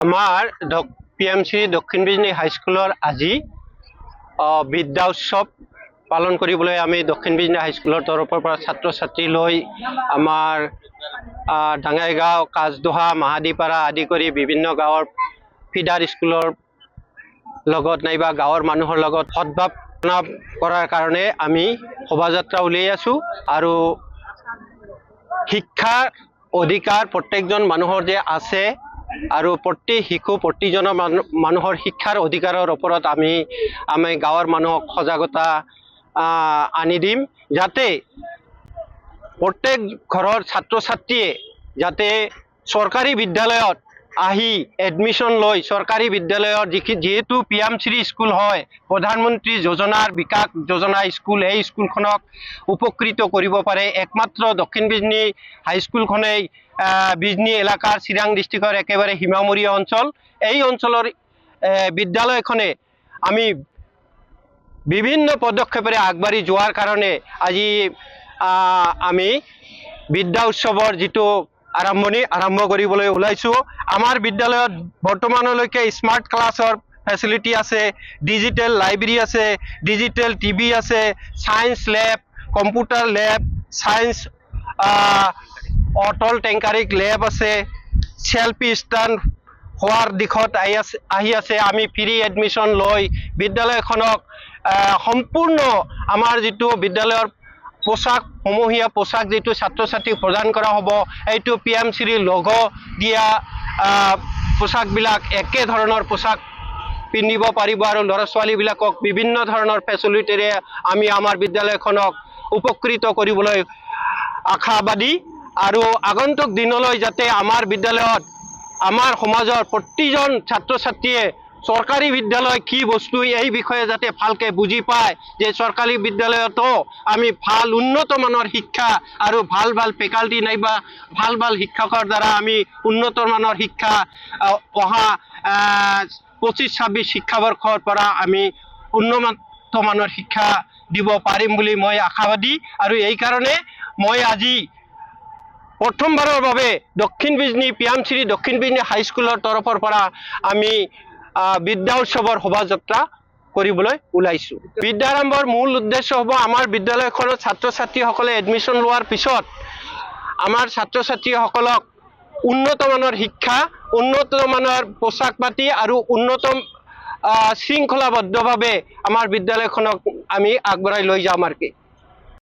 আমাৰ P M C দক্ষিণ বিজনী হাইস্কুলৰ আজি বিদ্যা উৎসৱ পালন কৰিবলৈ আমি দক্ষিণ বিজনী হাইস্কুলৰ তৰফৰ পৰা ছাত্ৰ ছাত্ৰী লৈ আমাৰ ডাঙাইগাঁও, কাজদোহা, মাহাদিপাৰা আদি কৰি বিভিন্ন গাঁৱৰ ফিডাৰ স্কুলৰ লগত নাইবা গাঁৱৰ মানুহৰ লগত সদ্ভাৱ কৰাৰ কাৰণে আমি শোভাযাত্ৰা উলিয়াই আছোঁ আৰু শিক্ষাৰ অধিকাৰ প্ৰত্যেকজন মানুহৰ যে আছে আৰু প্ৰতি শিশু, প্ৰতিজন মানুহ মানুহৰ শিক্ষাৰ অধিকাৰৰ ওপৰত আমি আমি গাঁৱৰ মানুহক সজাগতা আনি দিম যাতে প্ৰত্যেক ঘৰৰ ছাত্ৰ ছাত্ৰীয়ে যাতে চৰকাৰী বিদ্যালয়ত আহি এডমিশ্যন লৈ চৰকাৰী বিদ্যালয়ৰ যিহেতু পি এম শ্ৰী স্কুল হয়, প্ৰধানমন্ত্ৰী যোজনাৰ বিকাশ যোজনা স্কুল, এই স্কুলখনক উপকৃত কৰিব পাৰে। একমাত্ৰ দক্ষিণ বিজনী হাইস্কুলখনেই বিজনী এলেকাৰ চিৰাং ডিষ্ট্ৰিক্টৰ একেবাৰে সীমামূৰীয়া অঞ্চল। এই অঞ্চলৰ বিদ্যালয়খনে আমি বিভিন্ন পদক্ষেপেৰে আগবাঢ়ি যোৱাৰ কাৰণে আজি আমি বিদ্যা উৎসৱৰ যিটো আৰম্ভণি আৰম্ভ কৰিবলৈ ওলাইছোঁ। আমাৰ বিদ্যালয়ত বৰ্তমানলৈকে স্মাৰ্ট ক্লাছৰ ফেচিলিটি আছে ডিজিটেল লাইব্ৰেৰী আছে ডিজিটেল টিভি আছে science lab computer lab science Atal tinkering lab আছে চেল্ফি ষ্টেণ্ড হোৱাৰ দিশত আহি আছে আহি আছে। আমি ফ্ৰী এডমিশ্যন লৈ বিদ্যালয়খনক সম্পূৰ্ণ আমাৰ যিটো বিদ্যালয়ৰ পোচাক সমূহীয়া পোচাক যিটো ছাত্ৰ ছাত্ৰীক প্ৰদান কৰা হ'ব, এইটো পি এম শ্ৰীৰ লঘ দিয়া পোচাকবিলাক একে ধৰণৰ পোচাক পিন্ধিব পাৰিব আৰু ল'ৰা ছোৱালীবিলাকক বিভিন্ন ধৰণৰ ফেচিলিটিৰে আমি আমাৰ বিদ্যালয়খনক উপকৃত কৰিবলৈ আশাবাদী আৰু আগন্তুক দিনলৈ যাতে আমাৰ বিদ্যালয়ত আমাৰ সমাজৰ প্ৰতিজন ছাত্ৰ ছাত্ৰীয়ে চৰকাৰী বিদ্যালয় কি বস্তু, এই বিষয়ে যাতে ভালকে বুজি পায় যে চৰকাৰী বিদ্যালয়তো আমি ভালো উন্নত মানৰ শিক্ষা আৰু ভালো ভালো ফেকাল্টি নাইবা ভালো ভালো শিক্ষকৰ দ্বাৰা আমি উন্নত মানৰ শিক্ষা অহা পঁচিছ, ছাব্বিছ শিক্ষাবৰ্ষৰ পৰা আমি উন্নত মানৰ শিক্ষা দিব পাৰিম বুলি মই আশাবাদী আৰু এইকাৰণে মই আজি প্ৰথমবাৰৰ বাবে দক্ষিণ বিজনী পি শ্ৰী দক্ষিণ বিজনী হাইস্কুলৰ তৰফৰ পৰা আমি বিদ্যা উৎসৱৰ শোভাযাত্ৰা কৰিবলৈ ওলাইছোঁ। বিদ্যাৰম্ভৰ মূল উদ্দেশ্য হ'ব আমাৰ বিদ্যালয়খনত ছাত্ৰ ছাত্ৰীসকলে এডমিশ্যন লোৱাৰ পিছত আমাৰ ছাত্ৰ ছাত্ৰীসকলক উন্নত মানৰ শিক্ষা, উন্নত মানৰ পোচাক পাতি আৰু উন্নত শৃংখলাবদ্ধভাৱে আমাৰ বিদ্যালয়খনক আমি আগবঢ়াই লৈ যাম আৰু কি।